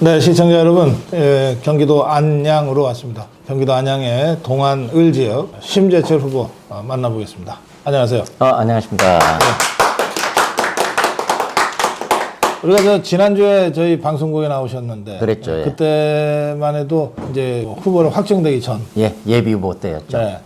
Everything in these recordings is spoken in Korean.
네, 시청자 여러분, 예, 경기도 안양으로 왔습니다. 경기도 안양의 동안을 지역 심재철 후보 어, 만나보겠습니다. 안녕하세요. 어, 안녕하십니까. 우리가 저 지난주에 저희 방송국에 나오셨는데 그랬죠, 예. 그때만 해도 이제 후보를 확정되기 전 예, 예비 후보 때였죠. 네,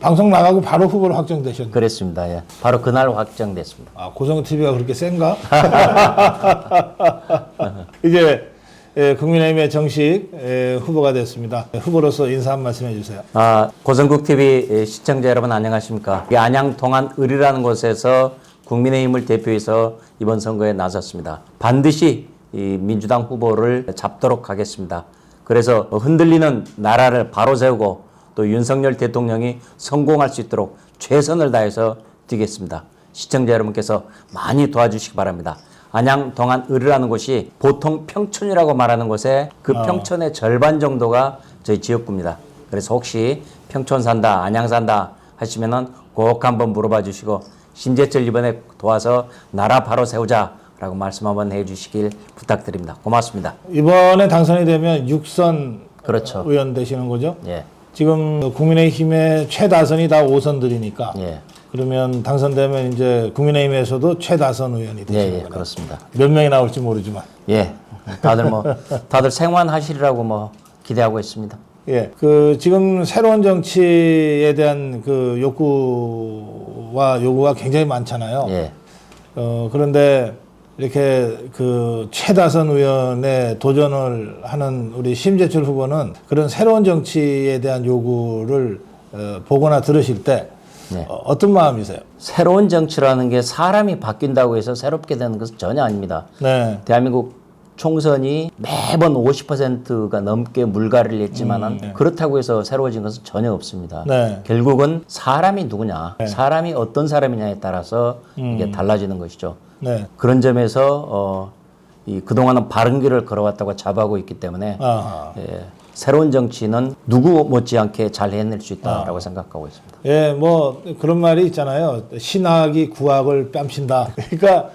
방송 나가고 바로 후보를 확정되셨는데 그랬습니다. 예. 바로 그날 확정됐습니다. 아, 고성 TV가 그렇게 센가? 이제 예, 국민의힘의 정식 예, 후보가 됐습니다. 후보로서 인사 한 말씀 해주세요. 아, 고성국 TV 시청자 여러분 안녕하십니까? 이 안양 동안 을이라는 곳에서 국민의힘을 대표해서 이번 선거에 나섰습니다. 반드시 이 민주당 후보를 잡도록 하겠습니다. 그래서 흔들리는 나라를 바로 세우고 또 윤석열 대통령이 성공할 수 있도록 최선을 다해서 뛰겠습니다. 시청자 여러분께서 많이 도와주시기 바랍니다. 안양 동안 을이라는 곳이 보통 평촌이라고 말하는 곳에 그 평촌의 절반 정도가 저희 지역구입니다. 그래서 혹시 평촌 산다, 안양 산다 하시면은 꼭 한번 물어봐 주시고 심재철 이번에 도와서 나라 바로 세우자 라고 말씀 한번 해주시길 부탁드립니다. 고맙습니다. 이번에 당선이 되면 육선 그렇죠. 의원 되시는 거죠? 예, 지금 국민의힘의 최다선이 다 5선들이니까 예, 그러면 당선되면 이제 국민의힘에서도 최다선 의원이 예, 되시는 예, 거예요. 그렇습니다. 몇 명이 나올지 모르지만. 예, 다들 뭐 다들 생활하시리라고 뭐 기대하고 있습니다. 예, 그 지금 새로운 정치에 대한 그 욕구와 요구가 굉장히 많잖아요. 예, 어, 그런데 이렇게 그 최다선 의원에 도전을 하는 우리 심재철 후보는 그런 새로운 정치에 대한 요구를 어, 보거나 들으실 때 네. 어, 어떤 마음이세요? 새로운 정치라는 게 사람이 바뀐다고 해서 새롭게 되는 것은 전혀 아닙니다. 네. 대한민국 총선이 매번 50%가 넘게 물갈이를 했지만은 그렇다고 해서 새로워진 것은 전혀 없습니다. 네. 결국은 사람이 누구냐, 사람이 어떤 사람이냐에 따라서 이게 달라지는 것이죠. 네. 그런 점에서 어, 이 그동안은 바른 길을 걸어왔다고 자부하고 있기 때문에 아. 예, 새로운 정치는 누구 못지않게 잘 해낼 수 있다라고 생각하고 있습니다. 예, 뭐 그런 말이 있잖아요. 신학이 구학을 뺨친다. 그러니까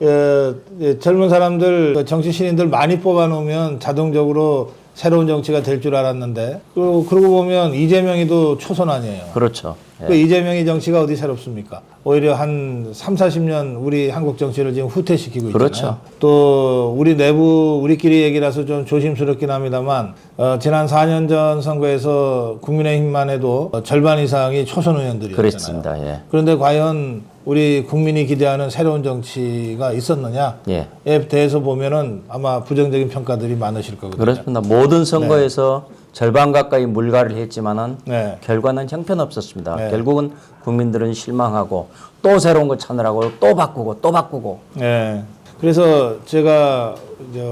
예, 예, 젊은 사람들 정치 신인들 많이 뽑아놓으면 자동적으로 새로운 정치가 될 줄 알았는데 그, 그러고 보면 이재명이도 초선 아니에요. 그렇죠. 예. 그 이재명이 정치가 어디 새롭습니까? 오히려 한 3, 40년 우리 한국 정치를 지금 후퇴시키고 있잖아요. 그렇죠. 또 우리 내부 우리끼리 얘기라서 좀 조심스럽긴 합니다만 어, 지난 4년 전 선거에서 국민의힘만 해도 어, 절반 이상이 초선 의원들이었잖아요. 그렇습니다. 예. 그런데 과연 우리 국민이 기대하는 새로운 정치가 있었느냐에 예. 대해서 보면은 아마 부정적인 평가들이 많으실 거거든요. 그렇습니다. 모든 선거에서 절반 가까이 물갈이를 했지만은 네. 결과는 형편없었습니다. 네. 결국은 국민들은 실망하고 또 새로운 거 찾느라고 또 바꾸고 또 바꾸고 네. 그래서 제가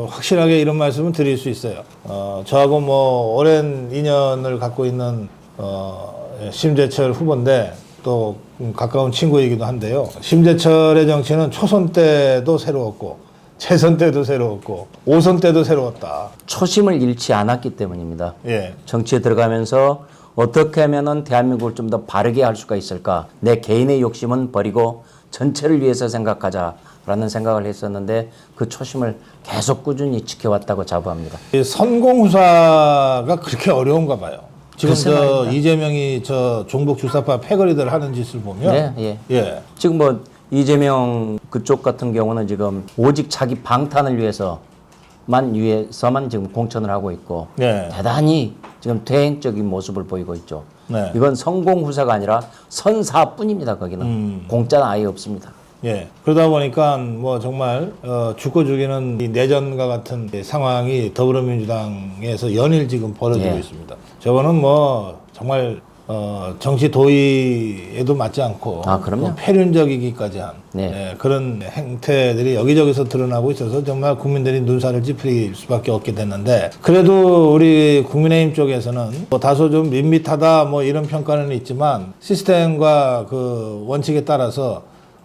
확실하게 이런 말씀을 드릴 수 있어요. 어, 저하고 뭐 오랜 인연을 갖고 있는 어, 예, 심재철 후보인데 또 음, 가까운 친구이기도 한데요. 심재철의 정치는 초선 때도 새로웠고 재선 때도 새로웠고 오선 때도 새로웠다. 초심을 잃지 않았기 때문입니다. 예. 정치에 들어가면서 어떻게 하면은 대한민국을 좀 더 바르게 할 수가 있을까? 내 개인의 욕심은 버리고 전체를 위해서 생각하자라는 생각을 했었는데 그 초심을 계속 꾸준히 지켜왔다고 자부합니다. 이 선공후사가 그렇게 어려운가 봐요. 지금 글쎄 저 말입니다. 이재명이 저 종북 주사파 패거리들 하는 짓을 보면 예, 예. 예. 지금 뭐 이재명 그쪽 같은 경우는 지금 오직 자기 방탄을 위해서만 위해서만 지금 공천을 하고 있고 네. 대단히 지금 퇴행적인 모습을 보이고 있죠. 네. 이건 성공 후사가 아니라 선사뿐입니다. 거기는 음. 공짜는 아예 없습니다. 예. 그러다 보니까 뭐 정말 어, 죽고 죽이는 이 내전과 같은 이 상황이 더불어민주당에서 연일 지금 벌어지고 예. 있습니다. 저거는 뭐 정말 어, 정치 도의에도 맞지 않고 아, 그럼요. 또 폐륜적이기까지 한 네. 예, 그런 행태들이 여기저기서 드러나고 있어서 정말 국민들이 눈살을 찌푸릴 수밖에 없게 됐는데 그래도 우리 국민의힘 쪽에서는 뭐 다소 좀 밋밋하다 뭐 이런 평가는 있지만 시스템과 그 원칙에 따라서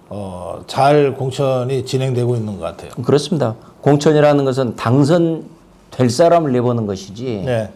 어, 잘 공천이 진행되고 있는 것 같아요. 그렇습니다. 공천이라는 것은 당선될 사람을 내보는 것이지 네.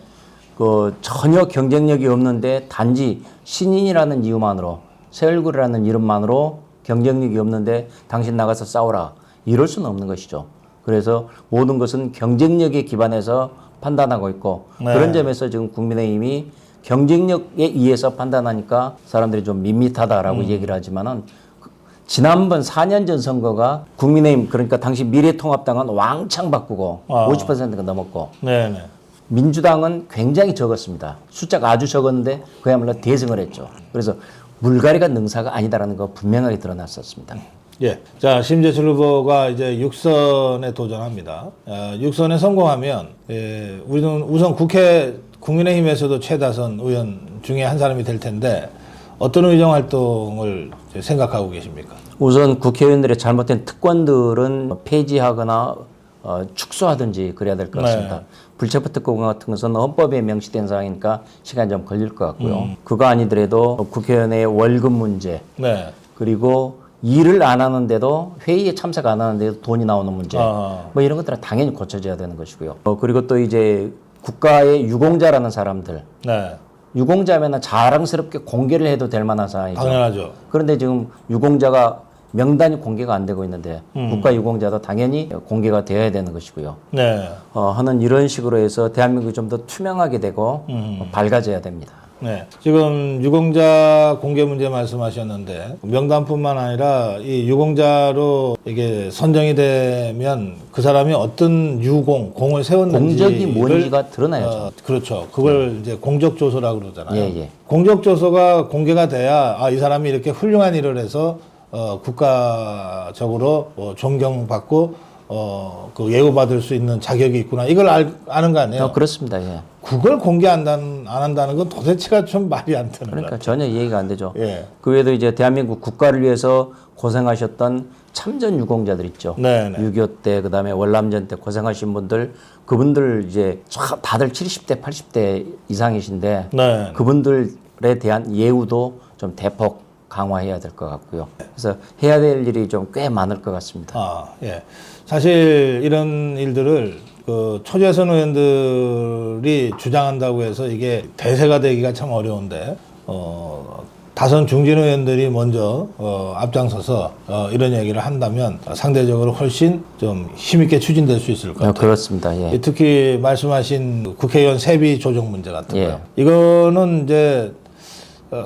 그 전혀 경쟁력이 없는데 단지 신인이라는 이유만으로 새 얼굴이라는 이름만으로 경쟁력이 없는데 당신 나가서 싸워라 이럴 수는 없는 것이죠. 그래서 모든 것은 경쟁력에 기반해서 판단하고 있고 네. 그런 점에서 지금 국민의힘이 경쟁력에 의해서 판단하니까 사람들이 좀 밋밋하다라고 음. 얘기를 하지만은 그 지난번 4년 전 선거가 국민의힘 그러니까 당시 미래통합당은 왕창 바꾸고 아. 50%가 넘었고 네네. 민주당은 굉장히 적었습니다. 숫자가 아주 적었는데 그야말로 대승을 했죠. 그래서 물갈이가 능사가 아니다라는 거 분명하게 드러났었습니다. 예. 자, 심재철 후보가 이제 육선에 도전합니다. 어, 육선에 성공하면, 예, 우리는 우선 국회 국민의힘에서도 최다선 의원 중에 한 사람이 될 텐데, 어떤 의정 활동을 생각하고 계십니까? 우선 국회의원들의 잘못된 특권들은 폐지하거나 어, 축소하든지 그래야 될 것 같습니다. 네. 불체포 특권 같은 것은 헌법에 명시된 사항이니까 시간이 좀 걸릴 것 같고요. 그거 아니더라도 국회의원의 월급 문제 네. 그리고 일을 안 하는데도 회의에 참석 안 하는데도 돈이 나오는 문제 아. 뭐 이런 것들은 당연히 고쳐져야 되는 것이고요. 어, 그리고 또 이제 국가의 유공자라는 사람들 네. 유공자면은 자랑스럽게 공개를 해도 될 만한 상황이죠. 당연하죠. 그런데 지금 유공자가 명단이 공개가 안 되고 있는데 음. 국가 유공자도 당연히 공개가 되어야 되는 것이고요. 네. 어, 하는 이런 식으로 해서 대한민국이 좀 더 투명하게 되고 음. 어, 밝아져야 됩니다. 네. 지금 유공자 공개 문제 말씀하셨는데 명단뿐만 아니라 이 유공자로 이게 선정이 되면 그 사람이 어떤 유공 공을 세웠는지 공적이 뭔지가 드러나야죠. 어, 그렇죠. 그걸 이제 공적 조서라고 그러잖아요. 예, 예. 공적 조서가 공개가 돼야 아, 이 사람이 이렇게 훌륭한 일을 해서 어, 국가적으로 어, 존경받고 어, 그 예우받을 수 있는 자격이 있구나. 이걸 알, 아는 거 아니에요? 어, 그렇습니다. 예. 그걸 공개 안, 한, 안 한다는 건 도대체가 좀 말이 안 되는 그러니까 거예요. 전혀 이해가 안 되죠. 예. 그 외에도 이제 대한민국 국가를 위해서 고생하셨던 참전 유공자들 있죠. 네, 네. 6.25 때, 그 다음에 월남전 때 고생하신 분들, 그분들 이제 쫙 다들 70대, 80대 이상이신데, 네. 그분들에 대한 예우도 좀 대폭 강화해야 될 것 같고요. 그래서 해야 될 일이 좀 꽤 많을 것 같습니다. 아, 예. 사실 이런 일들을 그 초재선 의원들이 주장한다고 해서 이게 대세가 되기가 참 어려운데, 어, 다선 중진 의원들이 먼저 어, 앞장서서 어, 이런 얘기를 한다면 상대적으로 훨씬 좀 힘있게 추진될 수 있을 것 같아요. 어, 그렇습니다. 예. 예, 특히 말씀하신 국회의원 세비 조정 문제 같은 예. 거요. 이거는 이제 어,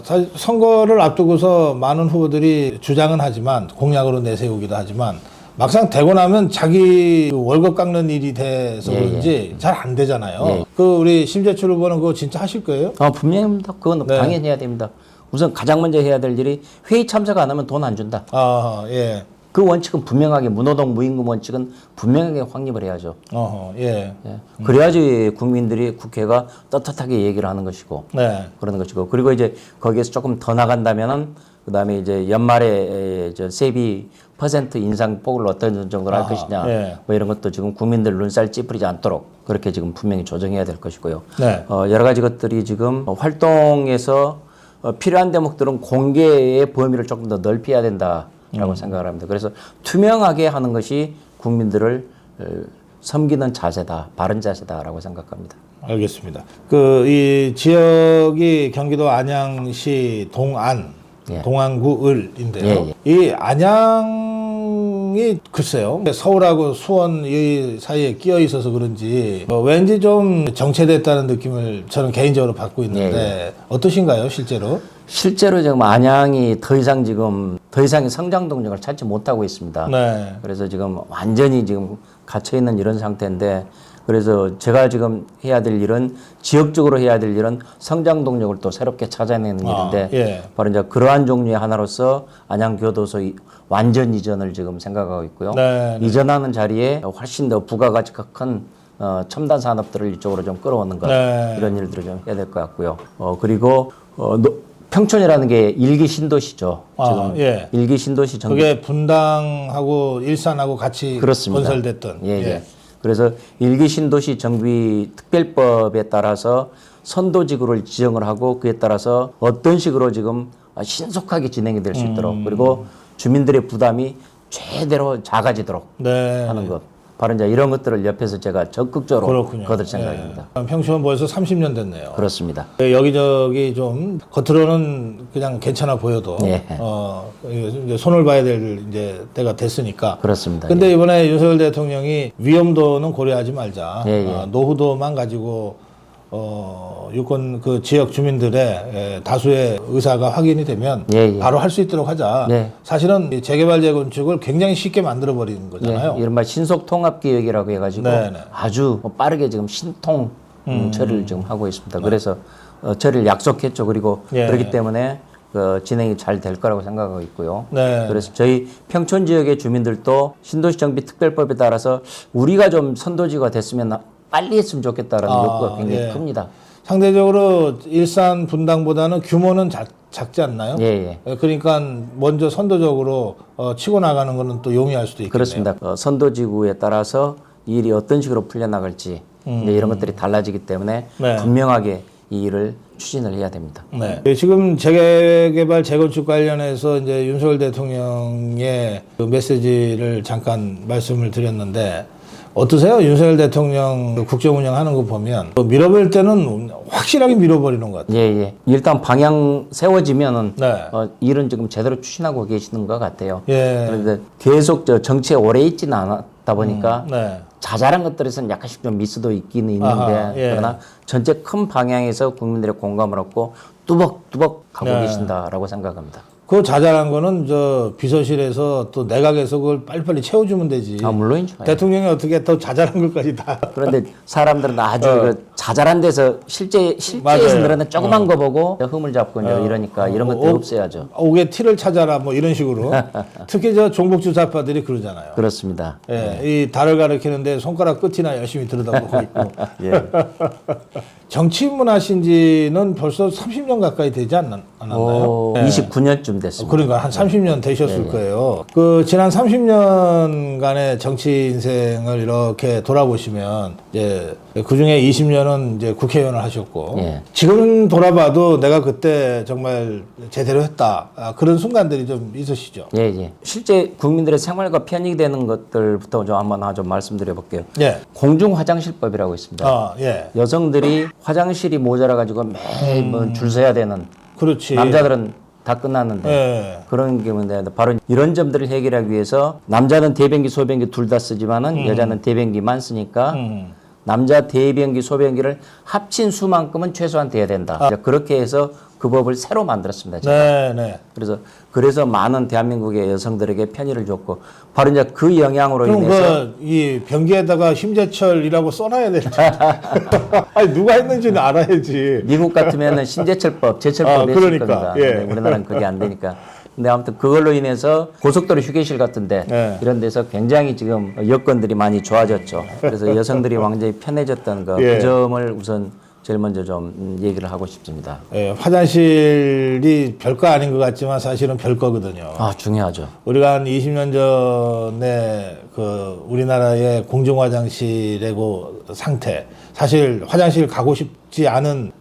사실 선거를 앞두고서 많은 후보들이 주장은 하지만 공약으로 내세우기도 하지만 막상 되고 나면 자기 그 월급 깎는 일이 돼서 예, 그런지 잘안 되잖아요. 예. 그 우리 심재철 후보는 그거 진짜 하실 거예요? 어, 분명합니다. 그건 네. 당연히 해야 됩니다. 우선 가장 먼저 해야 될 일이 회의 참석 안 하면 돈 안 준다. 아, 예. 그 원칙은 분명하게 무노동 무임금 원칙은 분명하게 확립을 해야죠. 어허, 예. 예. 그래야지 국민들이 국회가 떳떳하게 얘기를 하는 것이고 네. 그러는 것이고 그리고 이제 거기에서 조금 더 나간다면은 그다음에 이제 연말에 저 세비 퍼센트 인상 폭을 어떤 정도로 할 아하, 것이냐 예. 뭐 이런 것도 지금 국민들 눈살 찌푸리지 않도록 그렇게 지금 분명히 조정해야 될 것이고요. 네. 어, 여러 가지 것들이 지금 활동에서 어, 필요한 대목들은 공개의 범위를 조금 더 넓혀야 된다 라고 음. 생각을 합니다. 그래서 투명하게 하는 것이 국민들을 어, 섬기는 자세다, 바른 자세다라고 생각합니다. 알겠습니다. 그 이 지역이 경기도 안양시 동안 예. 동안구 을인데요. 예, 이 안양이 글쎄요. 서울하고 수원 이 사이에 끼어 있어서 그런지 어, 왠지 좀 정체됐다는 느낌을 저는 개인적으로 받고 있는데 예, 어떠신가요, 실제로? 실제로 지금 안양이 더 이상 지금 더 이상의 성장 동력을 찾지 못하고 있습니다. 네. 그래서 지금 완전히 지금 갇혀 있는 이런 상태인데 그래서 제가 지금 해야 될 일은 지역적으로 해야 될 일은 성장 동력을 또 새롭게 찾아내는 아, 일인데 예. 바로 이제 그러한 종류의 하나로서 안양 교도소 이- 완전 이전을 지금 생각하고 있고요. 네, 이전하는 자리에 훨씬 더 부가가치가 큰 어, 첨단 산업들을 이쪽으로 좀 끌어오는 것 네. 이런 일들을 좀 해야 될 것 같고요. 어, 그리고 어, 노- 평촌이라는 게 일기 신도시죠. 아, 지금 예. 일기 신도시 전 그게 분당하고 일산하고 같이 그렇습니다. 건설됐던 예, 예. 그래서 일기 신도시 정비 특별법에 따라서 선도지구를 지정을 하고 그에 따라서 어떤 식으로 지금 신속하게 진행이 될 수 있도록 음. 그리고 주민들의 부담이 최대로 작아지도록 네. 하는 것. 바로 이제 이런 것들을 옆에서 제가 적극적으로 그렇군요. 거둘 생각입니다. 예. 평촌 벌써 30년 됐네요. 그렇습니다. 여기저기 좀 겉으로는 그냥 괜찮아 보여도 예. 어 이제 손을 봐야 될 이제 때가 됐으니까. 그렇습니다. 근데 이번에 윤석열 대통령이 위험도는 고려하지 말자. 예, 예. 어, 노후도만 가지고 어 유권 그 지역 주민들의 예, 다수의 의사가 확인이 되면 예, 예. 바로 할 수 있도록 하자. 네. 사실은 이 재개발 재건축을 굉장히 쉽게 만들어 버리는 거잖아요. 예, 이른바 신속 통합 기획이라고 해가지고 네, 네. 아주 뭐 빠르게 지금 신통 음, 처리를 지금 하고 있습니다. 그래서 어, 처리를 약속했죠. 그리고 예. 그렇기 때문에 그 진행이 잘 될 거라고 생각하고 있고요. 네. 그래서 저희 평촌 지역의 주민들도 신도시 정비 특별법에 따라서 우리가 좀 선도지가 됐으면 빨리 했으면 좋겠다라는 아, 욕구가 굉장히 예. 큽니다. 상대적으로 일산 분당보다는 규모는 작, 작지 않나요? 예, 예. 예, 그러니까 먼저 선도적으로 어, 치고 나가는 거는 또 용이할 수도 있겠네요. 그렇습니다. 어, 선도지구에 따라서 이 일이 어떤 식으로 풀려나갈지 이제 이런 것들이 달라지기 때문에 음. 네. 분명하게 이 일을 추진을 해야 됩니다. 네. 예, 지금 재개발 재건축 관련해서 이제 윤석열 대통령의 그 메시지를 잠깐 말씀을 드렸는데 어떠세요? 윤석열 대통령 그 국정 운영하는 거 보면 뭐 밀어버릴 때는 확실하게 밀어버리는 것 같아요. 예, 예. 일단 방향 세워지면은 네. 어, 일은 지금 제대로 추진하고 계시는 것 같아요. 예. 그런데 계속 저 정치에 오래 있지는 않았다 보니까 네. 자잘한 것들에서는 약간씩 좀 미스도 있기는 있는데 아하, 예. 그러나 전체 큰 방향에서 국민들의 공감을 얻고 뚜벅뚜벅 가고 네. 계신다라고 생각합니다. 그 자잘한 거는 저 비서실에서 또 내각에서 그걸 빨리빨리 채워주면 되지. 아 물론이죠. 대통령이 어떻게 더 자잘한 것까지 다. 그런데 사람들은 아주 그 자잘한 데서 실제 실제에서 어. 맞아요. 어. 늘어난 조그만 거 보고 흠을 잡고 이제 이러니까 이런 것들 어, 없애야죠. 옥의 티를 찾아라 뭐 이런 식으로. 특히 저 종북주사파들이 그러잖아요. 그렇습니다. 예, 이 달을 가리키는데 손가락 끝이나 열심히 들여다보고 있고. 예. 정치인문 하신 지는 벌써 30년 가까이 되지 않, 않았나요? 오, 예. 29년쯤 됐습니다. 그러니까 한 30년 되셨을 거예요. 그 지난 30년간의 정치 인생을 이렇게 돌아보시면 이제 그 중에 20년은 이제 국회의원을 하셨고 예. 지금 돌아봐도 내가 그때 정말 제대로 했다 아, 그런 순간들이 좀 있으시죠. 예, 예. 실제 국민들의 생활과 편익이 되는 것들부터 좀 한번 좀 말씀드려 볼게요. 예. 공중 화장실법이라고 있습니다. 아, 예. 여성들이 화장실이 모자라 가지고 매일 뭐줄 서야 되는 그렇지. 남자들은 다 끝났는데 예. 그런 경우인데 바로 이런 점들을 해결하기 위해서 남자는 대변기 소변기 둘 다 쓰지만은 여자는 대변기만 쓰니까 음. 남자 대변기 소변기를 합친 수만큼은 최소한 돼야 된다. 이제 그렇게 해서 그 법을 새로 만들었습니다. 제가. 네, 네. 그래서 그래서 많은 대한민국의 여성들에게 편의를 줬고 바로 이제 그 영향으로 인해서 그 이 변기에다가 심재철이라고 써놔야 될 텐데. 아니 누가 했는지는 알아야지. 미국 같으면은 신제철법, 제철법 아, 그러니까, 겁니다. 예. 근데 우리나라는 그게 안 되니까. 근데 아무튼 그걸로 인해서 고속도로 휴게실 같은데 예. 이런 데서 굉장히 지금 여건들이 많이 좋아졌죠. 그래서 여성들이 굉장히 편해졌다는 거, 예. 그 점을 우선 제일 먼저 좀 음, 얘기를 하고 싶습니다. 예, 화장실이 별거 아닌 것 같지만 사실은 별거거든요. 아, 중요하죠. 우리가 한 20년 전에 그 우리나라의 공중 화장실의 그 상태, 사실 화장실 가고 싶지 않은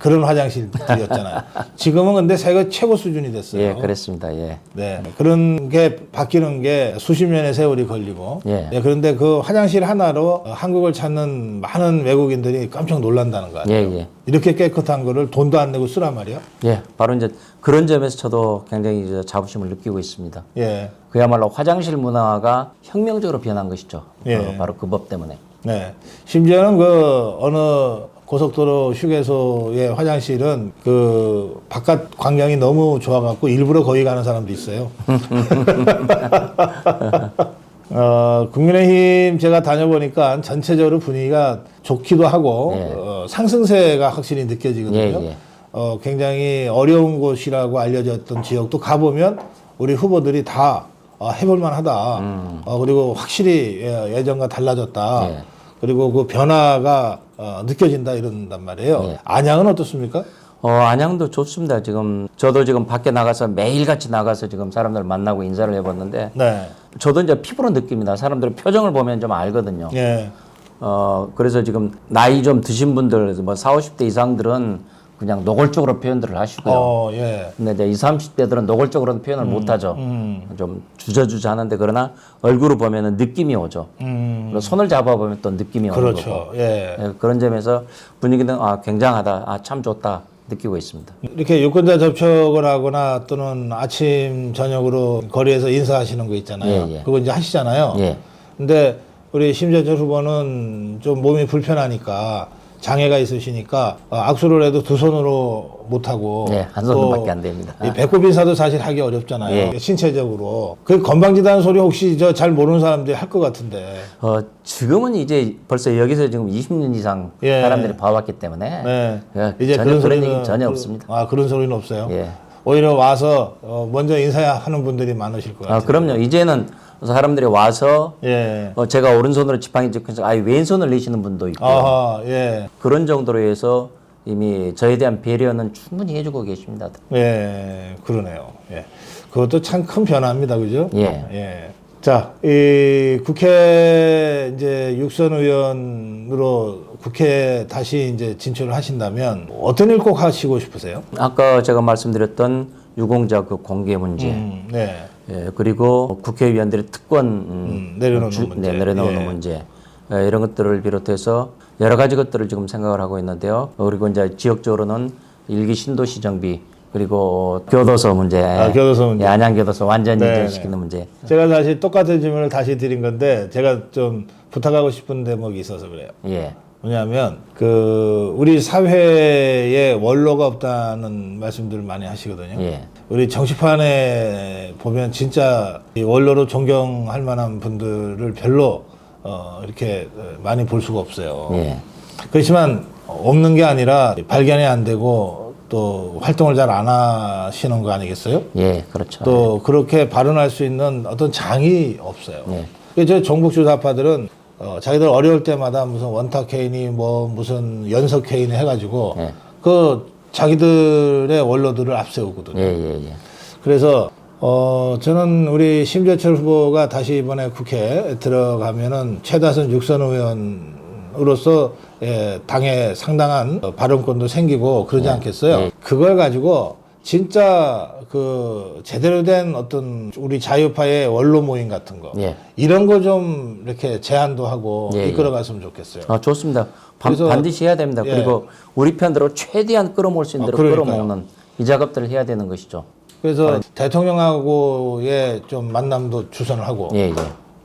그런 화장실이었잖아요. 지금은 근데 세계 최고 수준이 됐어요. 예, 그랬습니다. 예. 네. 그런 게 바뀌는 게 수십 년의 세월이 걸리고. 예. 그런데 그 화장실 하나로 한국을 찾는 많은 외국인들이 깜짝 놀란다는 거 예. 예. 이렇게 깨끗한 거를 돈도 안 내고 쓰란 말이야. 예, 바로 이제 그런 점에서 저도 굉장히 이제 자부심을 느끼고 있습니다. 예. 그야말로 화장실 문화가 혁명적으로 변한 것이죠. 예. 어, 바로 그 법 때문에. 네. 심지어는 그 어느 고속도로 휴게소의 화장실은 그 바깥 광경이 너무 좋아갖고 일부러 거기 가는 사람도 있어요. 어, 국민의힘 제가 다녀보니까 전체적으로 분위기가 좋기도 하고 예. 어, 상승세가 확실히 느껴지거든요. 예, 예. 어, 굉장히 어려운 곳이라고 알려졌던 지역도 가보면 우리 후보들이 다 어, 해볼만 하다. 어, 그리고 확실히 예, 예전과 달라졌다. 예. 그리고 그 변화가 어, 느껴진다 이런단 말이에요. 예. 안양은 어떻습니까? 어, 안양도 좋습니다. 지금 저도 지금 밖에 나가서 매일같이 나가서 지금 사람들 만나고 인사를 해봤는데 네. 저도 이제 피부로 느낍니다. 사람들의 표정을 보면 좀 알거든요. 예. 어, 그래서 지금 나이 좀 드신 분들, 뭐 4, 50대 이상들은 그냥 노골적으로 표현들을 하시고요. 어, 예. 근데 이제 20, 30대들은 노골적으로는 표현을 못 하죠. 좀 주저주저 하는데 그러나 얼굴을 보면은 느낌이 오죠. 그리고 손을 잡아보면 또 느낌이 오는 거고. 음. 그렇죠. 예. 예, 그런 점에서 분위기는 아 굉장하다, 아 참 좋다 느끼고 있습니다. 이렇게 유권자 접촉을 하거나 또는 아침 저녁으로 거리에서 인사하시는 거 있잖아요. 예, 예. 그거 이제 하시잖아요. 예. 근데 우리 심재철 후보는 좀 몸이 불편하니까 장애가 있으시니까 어, 악수를 해도 두 손으로 못 하고 예, 한 손으로밖에 안 됩니다. 이 배꼽 인사도 사실 하기 어렵잖아요. 예. 신체적으로. 그 건방지다는 소리 혹시 저 잘 모르는 사람들이 할 것 같은데. 어, 지금은 이제 벌써 여기서 지금 20년 이상 예. 사람들이 봐왔기 때문에 네. 예, 전혀 그런 얘기 소리는- 전혀 그- 없습니다. 아 그런 소리는 없어요. 예. 오히려 와서 어, 먼저 인사하는 분들이 많으실 것 같아요. 아, 그럼요. 이제는 사람들이 와서 예. 어, 제가 오른손으로 지팡이 짚고서 아예 왼손을 내시는 분도 있고 아하, 예. 그런 정도로 해서 이미 저에 대한 배려는 충분히 해주고 계십니다. 예, 그러네요. 예. 그것도 참 큰 변화입니다. 그죠? 예. 자, 이 국회 이제 육선 의원으로 국회에 다시 이제 진출을 하신다면 어떤 일 꼭 하시고 싶으세요? 아까 제가 말씀드렸던 유공자 그 공개 문제, 음, 네. 예, 그리고 국회의원들의 특권 음, 음, 내려놓는 주- 문제. 네, 내려놓는 예. 문제 예, 이런 것들을 비롯해서 여러 가지 것들을 지금 생각을 하고 있는데요. 어, 그리고 이제 지역적으로는 일기 신도시 정비 그리고 교도소 문제, 아, 교도소 문제. 예, 안양 교도소 완전히 네, 이전시키는 문제. 제가 사실 똑같은 질문을 다시 드린 건데 제가 좀 부탁하고 싶은 대목이 있어서 그래요. 예, 뭐냐면 그 우리 사회에 원로가 없다는 말씀들을 많이 하시거든요. 예, 우리 정치판에 보면 진짜 이 원로로 존경할 만한 분들을 별로 어 이렇게 많이 볼 수가 없어요. 예, 그렇지만 없는 게 아니라 발견이 안 되고 또 활동을 잘 안 하시는 거 아니겠어요? 예, 그렇죠. 또 그렇게 발언할 수 있는 어떤 장이 없어요. 네. 그래서 저 정북주사파들은 어, 자기들 어려울 때마다 무슨 원탁 케인이 뭐 무슨 연석 케인이 해가지고 네. 그 자기들의 원로들을 앞세우거든요. 예, 예, 예. 그래서 어 저는 우리 심재철 후보가 다시 이번에 국회에 들어가면은 최다선 육선 의원으로서 예, 당에 상당한 어, 발언권도 생기고 그러지 않겠어요? 네. 그걸 가지고 진짜 그 제대로 된 어떤 우리 자유파의 원로 모임 같은 거 예. 이런 거 좀 이렇게 제안도 하고 예, 예. 이끌어 갔으면 좋겠어요. 아, 좋습니다. 반, 그래서- 반드시 해야 됩니다. 예. 그리고 우리 편대로 최대한 끌어모을 수 있는 아, 대로 그러니까요. 끌어모으는 이 작업들을 해야 되는 것이죠. 그래서 대통령하고의 좀 만남도 주선을 하고 예, 예.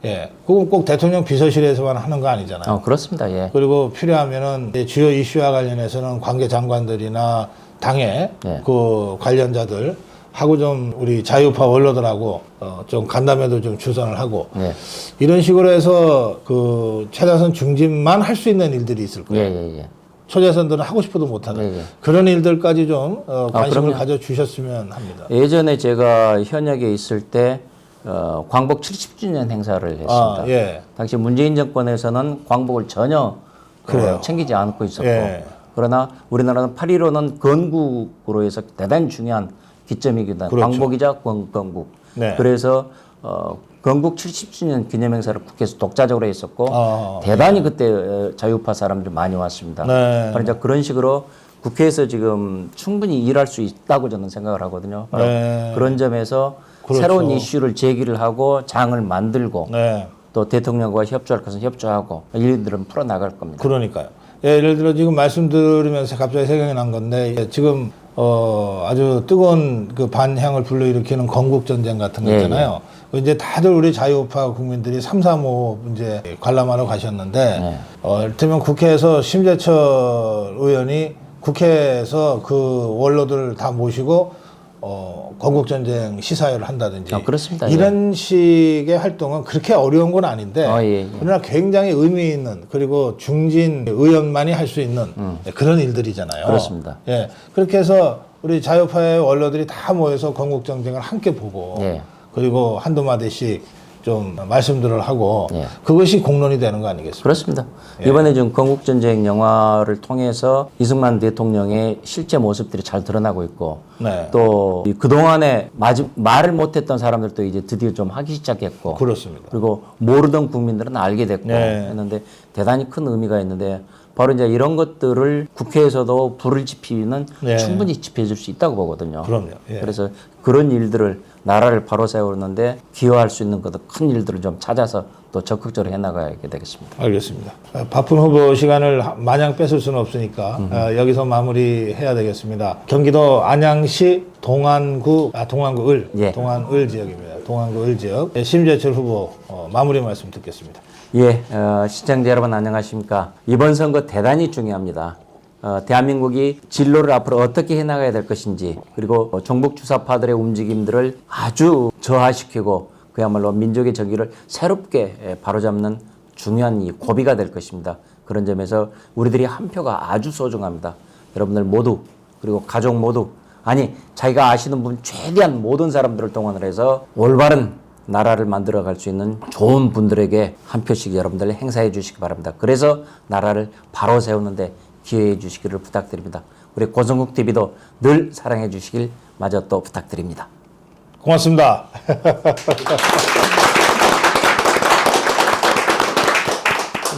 예, 그건 꼭 대통령 비서실에서만 하는 거 아니잖아요. 어, 그렇습니다. 예. 그리고 필요하면은 이제 주요 이슈와 관련해서는 관계 장관들이나 당의 네. 그 관련자들 하고 좀 우리 자유파 원로들하고 어, 좀 간담회도 좀 주선을 하고 예. 이런 식으로 해서 그 최다선 중진만 할 수 있는 일들이 있을 예, 거예요. 예, 예. 초재선들은 하고 싶어도 못하는 예, 예. 그런 일들까지 좀 어, 아, 관심을 그럼요. 가져 주셨으면 합니다. 예전에 제가 현역에 있을 때 어, 광복 70주년 행사를 했습니다. 아, 예. 당시 문재인 정권에서는 광복을 전혀 어. 챙기지 않고 있었고 예. 그러나 우리나라는 8.15는 건국으로 해서 대단히 중요한 기점이기도. 그렇죠. 광복이자 건, 건국. 네. 그래서 어, 건국 70주년 기념 행사를 국회에서 독자적으로 했었고 아, 대단히 그때 어, 자유파 사람들 많이 왔습니다. 네. 그러니까 그런 식으로 국회에서 지금 충분히 일할 수 있다고 저는 생각을 하거든요. 네. 그런 점에서 그렇죠. 새로운 이슈를 제기를 하고 장을 만들고 네. 또 대통령과 협조할 것은 협조하고 일들은 풀어 나갈 겁니다. 그러니까요. 예, 예를 들어 지금 말씀 들으면서 갑자기 생각이 난 건데 예, 지금 어, 아주 뜨거운 그 반향을 불러일으키는 건국 전쟁 같은 거 예, 있잖아요. 이제 다들 우리 자유파 국민들이 3, 3, 5 이제 관람하러 가셨는데 네. 어, 이를테면 국회에서 심재철 의원이 국회에서 그 원로들을 다 모시고 어, 건국전쟁 시사회를 한다든지 아, 그렇습니다. 이런 식의 활동은 그렇게 어려운 건 아닌데 아, 예, 예. 그러나 굉장히 의미 있는 그리고 중진 의원만이 할 수 있는 그런 일들이잖아요. 음. 그렇습니다. 예, 그렇게 해서 우리 자유파의 원로들이 다 모여서 건국전쟁을 함께 보고 예. 그리고 한두 마디씩 좀 말씀들을 하고 예. 그것이 공론이 되는 거 아니겠습니까? 그렇습니다. 예. 이번에 지금 건국전쟁 영화를 통해서 이승만 대통령의 실제 모습들이 잘 드러나고 있고 네. 또이 그동안에 마지, 말을 못했던 사람들도 이제 드디어 좀 하기 시작했고 그렇습니다. 그리고 모르던 국민들은 알게 됐고 네. 했는데 대단히 큰 의미가 있는데 바로 이제 이런 것들을 국회에서도 불을 지피는 네. 충분히 지펴줄 수 있다고 보거든요. 그럼요. 예. 그래서 그런 일들을 나라를 바로 세우는데 기여할 수 있는 것도 큰 일들을 좀 찾아서 또 적극적으로 해나가야 되겠습니다. 알겠습니다. 아, 바쁜 후보 시간을 하- 마냥 뺏을 수는 없으니까 아, 여기서 마무리해야 되겠습니다. 경기도 안양시 동안구 아 동안구 을 예. 동안을 지역입니다. 동안구 을 지역 예, 심재철 후보 어, 마무리 말씀 듣겠습니다. 예, 어, 시청자 여러분 안녕하십니까? 이번 선거 대단히 중요합니다. 어, 대한민국이 진로를 앞으로 어떻게 해나가야 될 것인지 그리고 어, 종북 주사파들의 움직임들을 아주 저하시키고 그야말로 민족의 정기를 새롭게 에, 바로잡는 중요한 이 고비가 될 것입니다. 그런 점에서 우리들이 한 표가 아주 소중합니다. 여러분들 모두 그리고 가족 모두 아니 자기가 아시는 분 최대한 모든 사람들을 동원을 해서 올바른 나라를 만들어 갈 수 있는 좋은 분들에게 한 표씩 여러분들 행사해 주시기 바랍니다. 그래서 나라를 바로 세우는데 기회해 주시기를 부탁드립니다. 우리 고성국 TV도 늘 사랑해 주시길 마저 또 부탁드립니다. 고맙습니다.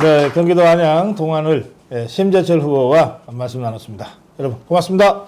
네, 경기도 안양 동안을 예, 심재철 후보와 말씀 나눴습니다. 여러분 고맙습니다.